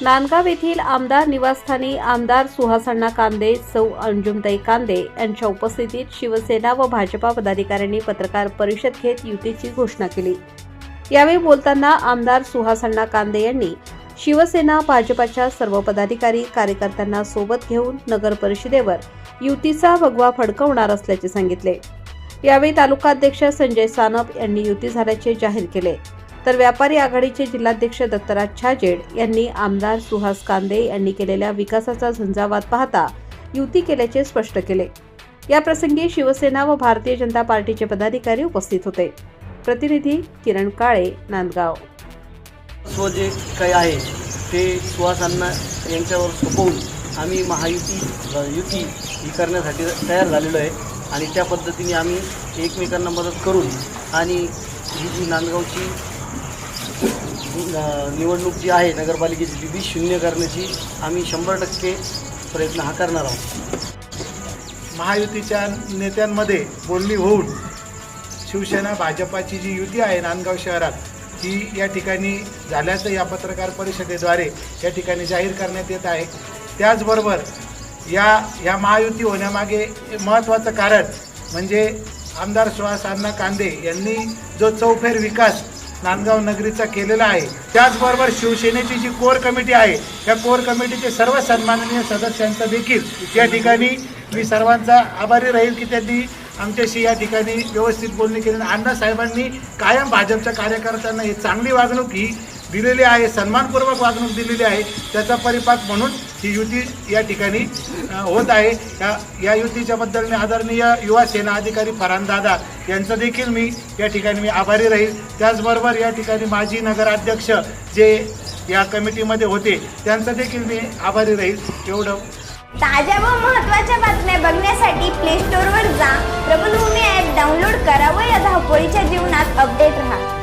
नांदगाव येथील आमदार निवासस्थानी आमदार सुहासण्णा कांदे सौ अंजुमताई कांदे यांच्या उपस्थितीत शिवसेना व भाजपा पदाधिकाऱ्यांनी पत्रकार परिषद घेत युतीची घोषणा केली. यावेळी बोलताना आमदार सुहासण्णा कांदे यांनी शिवसेना भाजपाच्या सर्व पदाधिकारी कार्यकर्त्यांना सोबत घेऊन नगर परिषदेवर युतीचा भगवा फडकवणार असल्याचे सांगितले. यावेळी तालुकाध्यक्ष संजय सानप यांनी युती झाल्याचे जाहीर केले. तर व्यापारी आघाडीचे जिल्हाध्यक्ष दत्तराज छाजेड यांनी आमदार सुहास कांदे यांनी केलेल्या विकासाचा झंझावात पाहता युती केल्याचे स्पष्ट केले. याप्रसंगी शिवसेना व भारतीय जनता पार्टीचे पदाधिकारी उपस्थित होते. प्रतिनिधी किरण काळे नांदगाव. स्व जे काही आहे ते सुहासांना यांच्यावर सोपवून आम्ही महायुती युती ही करण्यासाठी तयार झालेलो आहे आणि त्या पद्धतीने आम्ही एकमेकांना मदत करून आणि ही जी नांदगावची निवडणूक जी आहे नगरपालिकेची ती शून्य करण्याची आम्ही शंभर टक्के प्रयत्न हा करणार आहोत. महायुतीच्या नेत्यांमध्ये बोलणी होऊन शिवसेना भाजपाची जी युती आहे नांदगाव शहरात ती या ठिकाणी झाल्याचं या पत्रकार परिषदेद्वारे या ठिकाणी जाहीर करण्यात येत आहे. त्याचबरोबर या या महायुती होण्यामागे महत्त्वाचं कारण म्हणजे आमदार सुहास अण्णा कांदे यांनी जो चौफेर विकास नांदगाव नगरीचा केलेला आहे. त्याचबरोबर शिवसेनेची जी कोर कमिटी आहे त्या कोर कमिटीचे सर्व सन्माननीय सदस्यांचा देखील या ठिकाणी मी सर्वांचा आभारी राहील की त्यांनी आमच्याशी या ठिकाणी व्यवस्थित बोलणी केली. आणि अण्णासाहेबांनी कायम भाजपच्या कार्यकर्त्यांना ही चांगली वागणूक ही दिलेली आहे सन्मानपूर्वक वागणूक दिलेली आहे. त्याचा परिपाक म्हणून ही युती या ठिकाणी होत आहे. या या युतीच्याबद्दल मी आदरणीय युवा सेना अधिकारी फरहान दादा यांचं देखील मी या ठिकाणी मी आभारी राहील. त्याचबरोबर या ठिकाणी माजी नगराध्यक्ष जे या कमिटीमध्ये होते त्यांचं देखील मी आभारी राहील. एवढं. ताज्या व महत्त्वाच्या बातम्या बघण्यासाठी प्ले स्टोअरवर जा. प्रबलभूमी ॲप डाउनलोड करा व या धावपळीच्या जीवनात अपडेट राहा.